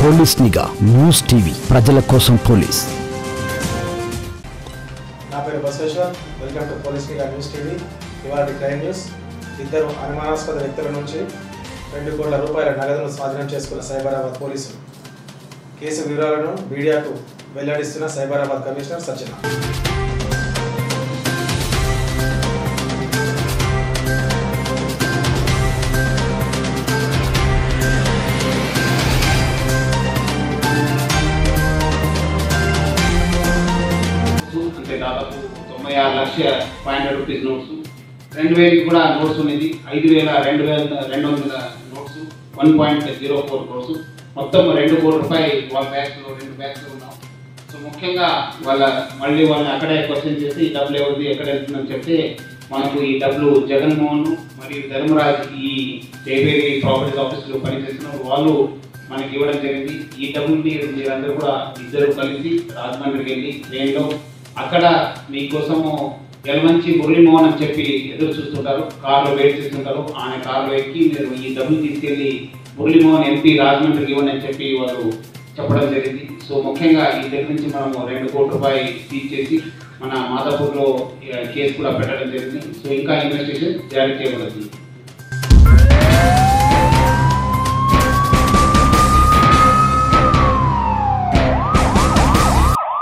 Police నిఘా news TV ప్రజల కోసం పోలీస్. నా పేరు బసవేశ్వర్. వెల్కమ్ టు పోలీస్ నిఘా న్యూస్ టీవీ. ఇవాళ క్రైమ్ న్యూస్. ఇద్దరు అనుమానాస్పద వ్యక్తుల నుంచి రెండు కోట్ల రూపాయల నగదును స్వాధీనం చేసుకున్న సైబరాబాద్ పోలీసులు. కేసు వివరాలను మీడియాకు వెల్లడిస్తున్న సైబరాబాద్ కమిషనర్ సజ్జన దాదాపు తొంభై ఆరు లక్షల ఫైవ్ హండ్రెడ్ రూపీస్ నోట్స్ రెండు వేలకి కూడా నోట్స్ ఉన్నది. ఐదు వేల రెండు వేల రెండు వందల notes one point zero four crores మొత్తం రెండు కోట్ల రూపాయలు వాళ్ళ బ్యాగ్స్లో రెండు బ్యాగ్స్లో ఉన్నాం. సో ముఖ్యంగా వాళ్ళ మళ్ళీ వాళ్ళని అక్కడే క్వశ్చన్ చేసి ఈ డబ్బులు ఎవరిది? ఎక్కడ వెళ్తుందని చెప్తే మనకు ఈ డబ్బులు జగన్మోహన్ మరియు ధర్మరాజ్ ఈ జైవేరి ప్రాపర్టీస్ ఆఫీస్లో పనిచేస్తున్న వాళ్ళు మనకి ఇవ్వడం జరిగింది. ఈ డబ్బుల్ని మీరందరూ కూడా ఇద్దరు కలిసి రాజమండ్రికి వెళ్ళి ట్రైన్లో అక్కడ మీకోసము ఎలమంచి మురళీమోహన్ అని చెప్పి ఎదురు చూస్తుంటారు. కార్లో వెయిట్ చేస్తుంటారు. ఆయన కార్లో ఎక్కి మీరు ఈ డబ్బులు తీసుకెళ్ళి మురళీమోహన్ ఎంపీ రాజమండ్రికి ఇవ్వండి అని చెప్పి వాళ్ళు చెప్పడం జరిగింది. సో ముఖ్యంగా ఈ దగ్గర నుంచి మనము రెండు కోట్ల రూపాయలు సీజ్ చేసి మన మాదాపూర్లో కేసు కూడా పెట్టడం జరిగింది. సో ఇంకా ఇన్వెస్టిగేషన్ జారీ చేయబడుతుంది.